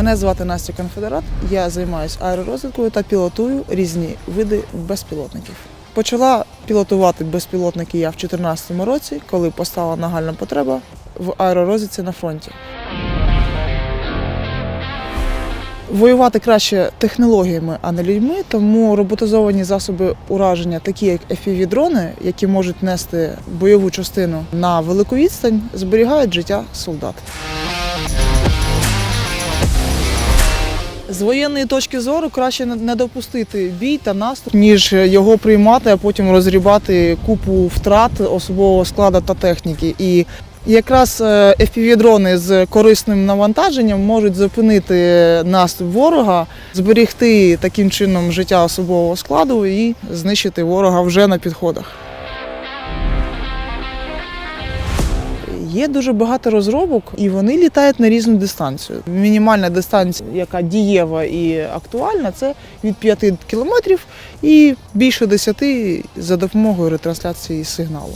Мене звати Настя Конфедерат. Я займаюся аеророзвідкою та пілотую різні види безпілотників. Почала пілотувати безпілотники я в 2014 році, коли постала нагальна потреба в аеророзвідці на фронті. Воювати краще технологіями, а не людьми, тому роботизовані засоби ураження, такі як FPV-дрони, які можуть нести бойову частину на велику відстань, зберігають життя солдат. З воєнної точки зору краще не- допустити бій та наступ, ніж його приймати, а потім розрібати купу втрат особового складу та техніки. І якраз е, FPV-дрони з корисним навантаженням можуть зупинити наступ ворога, зберегти таким чином життя особового складу і знищити ворога вже на підходах. Є дуже багато розробок, і вони літають на різну дистанцію. Мінімальна дистанція, яка дієва і актуальна, це від 5 кілометрів і більше 10 за допомогою ретрансляції сигналу.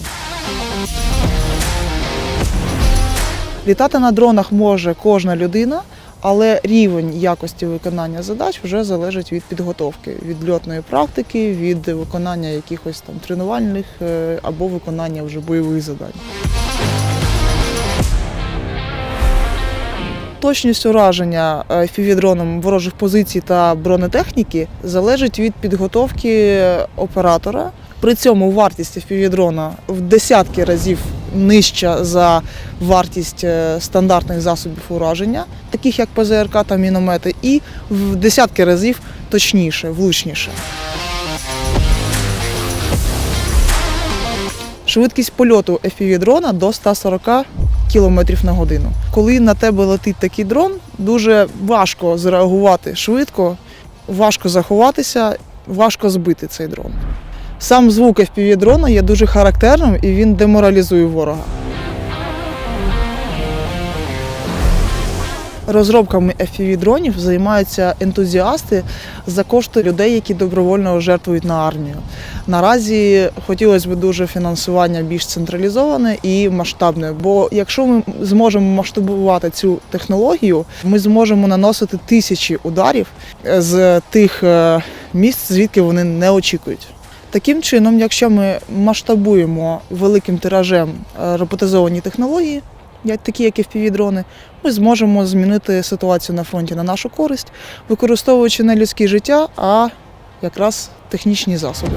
Літати на дронах може кожна людина, але рівень якості виконання задач вже залежить від підготовки, від льотної практики, від виконання якихось там тренувальних е, або виконання вже бойових завдань. Точність ураження е, FPV-дроном ворожих позицій та бронетехніки залежить від підготовки оператора. При цьому вартість FPV-дрона в десятки разів нижча за вартість е, стандартних засобів ураження, таких як ПЗРК та міномети, і в десятки разів точніше, влучніше. Швидкість польоту FPV-дрона до 140 км на годину. Коли на тебе летить такий дрон, дуже важко зреагувати швидко, важко заховатися, важко збити цей дрон. Сам звук FPV-дрона є дуже характерним і він деморалізує ворога. Розробками FPV-дронів займаються ентузіасти за кошти людей, які добровольно жертвують на армію. Наразі хотілося б дуже фінансування більш централізоване і масштабне. Бо якщо ми зможемо масштабувати цю технологію, ми зможемо наносити тисячі ударів з тих е, місць, звідки вони не очікують. Таким чином, якщо ми масштабуємо великим тиражем е, роботизовані технології, такі як і FPV-дрони, ми зможемо змінити ситуацію на фронті на нашу користь, використовуючи не людське життя, а якраз технічні засоби.